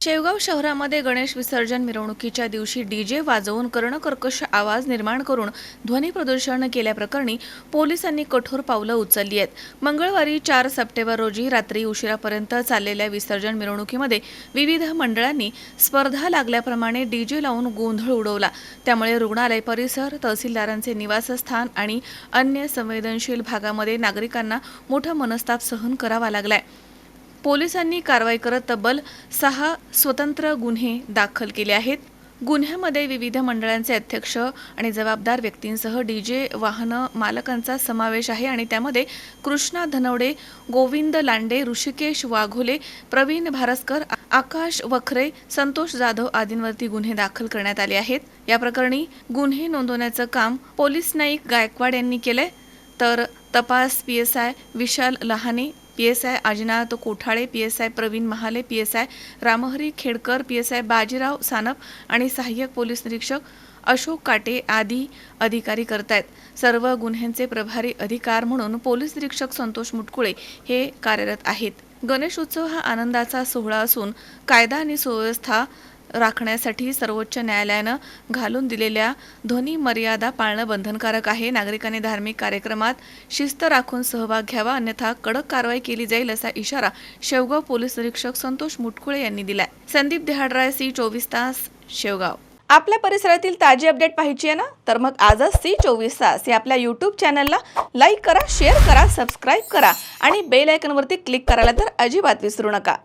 शेवगाव शहरामध्ये गणेश विसर्जन मिरवणुकीच्या दिवशी डीजे वाजवून कर्णकर्कश आवाज निर्माण करून ध्वनी प्रदूषण केल्याप्रकरणी पोलिसांनी कठोर पावलं उचलली आहेत. मंगळवारी चार सप्टेंबर रोजी रात्री उशिरापर्यंत चाललेल्या विसर्जन मिरवणुकीमध्ये विविध मंडळांनी स्पर्धा लागल्याप्रमाणे डीजे लावून गोंधळ उडवला. त्यामुळे रुग्णालय परिसर तहसीलदारांचे निवासस्थान आणि अन्य संवेदनशील भागामध्ये नागरिकांना मोठा मनस्ताप सहन करावा लागलाय. पोलिसांनी कारवाई करत तब्बल सहा स्वतंत्र गुन्हे दाखल केले आहेत. गुन्ह्यामध्ये विविध मंडळांचे अध्यक्ष आणि जबाबदार व्यक्तींसह डीजे वाहन मालकांचा समावेश आहे आणि त्यामध्ये कृष्णा धनवडे गोविंद लांडे ऋषिकेश वाघोले प्रवीण भारसकर आकाश वखरे संतोष जाधव आदींवरती गुन्हे दाखल करण्यात आले आहेत. या प्रकरणी गुन्हे नोंदवण्याचं काम पोलीस नाईक गायकवाड यांनी केलंय. तर तपास P S I Vishal Lahane P S I Ajinath Kothale P S I Pravin Mahale P S I Ramhari Khedkar P S I Bajirao Sanap आणि सहाय्यक पोलीस निरीक्षक अशोक काटे आदी अधिकारी करतायत. सर्व गुन्ह्यांचे प्रभारी अधिकार म्हणून पोलीस निरीक्षक संतोष मुटकुळे हे कार्यरत आहेत. गणेशोत्सव हा आनंदाचा सोहळा असून कायदा आणि सुव्यवस्था राखण्यासाठी सर्वोच्च न्यायालयानं घालून दिलेल्या ध्वनी मर्यादा पाळणं बंधनकारक आहे. नागरिकांनी धार्मिक कार्यक्रमात शिस्त राखून सहभाग घ्यावा अन्यथा कडक कारवाई केली जाईल असा इशारा शेवगाव पोलीस निरीक्षक संतोष मुटकुळे यांनी दिलाय. संदीप देहाडराय सी चोवीस तास शेवगाव. आपल्या परिसरातील ताजी अपडेट पाहिजे ना? तर मग आजच सी चोवीस तास या आपल्या यूट्यूब चॅनलला लाईक करा शेअर करा सबस्क्राईब करा आणि बेल आयकनवरती क्लिक करायला तर अजिबात विसरू नका.